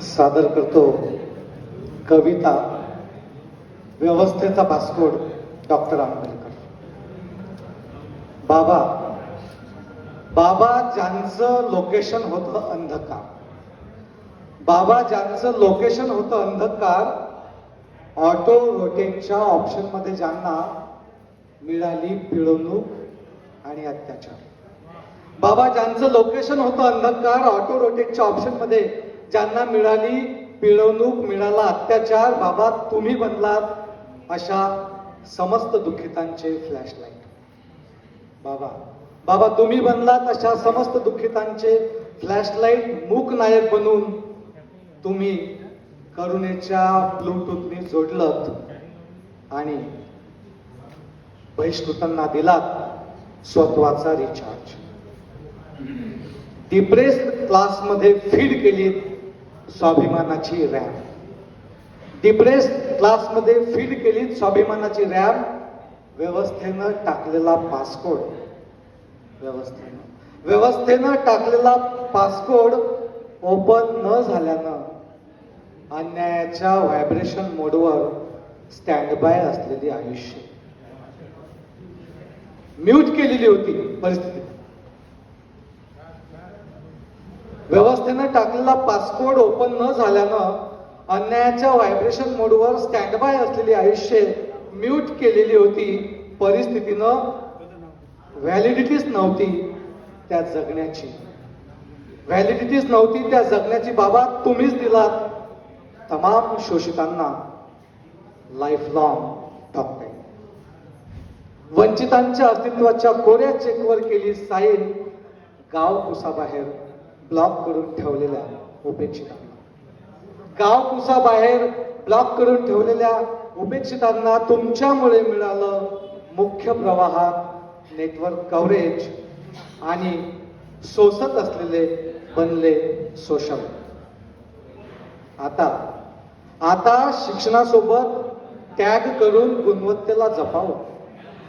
सादर करतो. कविता व्यवस्थेचा पासपोर्ट डॉक्टर आंबेडकर. बाबा बाबा ज्यांचं लोकेशन होतं अंधकार. बाबा ज्यांचं लोकेशन होतं अंधकार ऑटो रोटेटच्या ऑप्शनमध्ये ज्यांना मिळाली पिळवणूक आणि अत्याचार. बाबा ज्यांचं लोकेशन होतं अंधकार ऑटो रोटेटच्या ऑप्शनमध्ये ज्यांना मिळाली पिळवणूक मिळाला अत्याचार बाबा तुम्ही बनलात अशा समस्त दुःखितांचे फ्लॅशलाईट बाबा बाबा तुम्ही बनलात अशा समस्त दुःखितांचे फ्लॅशलाईट मूक नायक बनून तुम्ही करुणेच्या ब्लूटूथने जोडलत आणि बहिष्कृतांना दिलात स्वत्वाचा रिचार्ज डिप्रेस क्लासमध्ये फीड केली स्वाभिमानाची रॅम. डिप्रेस क्लासमध्ये फील केली स्वाभिमानाची रॅम व्यवस्थेनं टाकलेला पासकोड व्यवस्थेनं. व्यवस्थेनं टाकलेला पासकोड ओपन न झाल्यानं अन्यायाच्या व्हायब्रेशन मोडवर स्टँड बाय असलेली आयुष्य. म्यूट केलेली होती परिस्थिती. व्यवस्थेनं टाकलेला पासपोर्ट ओपन न झाल्यानं अन्यायाच्या व्हायब्रेशन मोडवर स्टँड बाय असलेली आयुष्य म्यूट केलेली होती. परिस्थितीनं व्हॅलिडिटीच नव्हती त्या जगण्याची. व्हॅलिडिटीच नव्हती त्या जगण्याची बाबा तुम्हीच दिलात. तमाम शोषितांना लाईफ लॉंग टॉक वंचितांच्या अस्तित्वाच्या कोऱ्या चेकवर केली साईन. गाव कुसाबाहेर. ब्लॉक करून ठेवलेल्या उपेक्षितांना. गाव कुसाबाहेर ब्लॉक करून ठेवलेल्या उपेक्षितांना तुमच्यामुळे मिळालं मुख्य प्रवाहात नेटवर्क कव्हरेज आणि सोसत असलेले बनले सोशल आता आता शिक्षणासोबत टॅग करून गुणवत्तेला जपावं.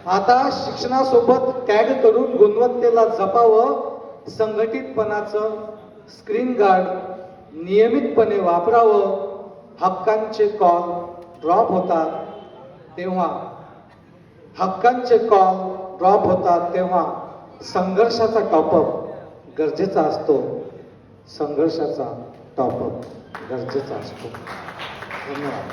आता शिक्षणासोबत टॅग करून गुणवत्तेला जपावं संघटितपणाचं स्क्रीन गार्ड नियमितपणे वापरावं हक्कांचे कॉल ड्रॉप होतात तेव्हा. हक्कांचे कॉल ड्रॉप होतात तेव्हा. संघर्षाचा टॉपअप गरजेचा असतो. संघर्षाचा टॉपअप गरजेचा असतो. धन्यवाद.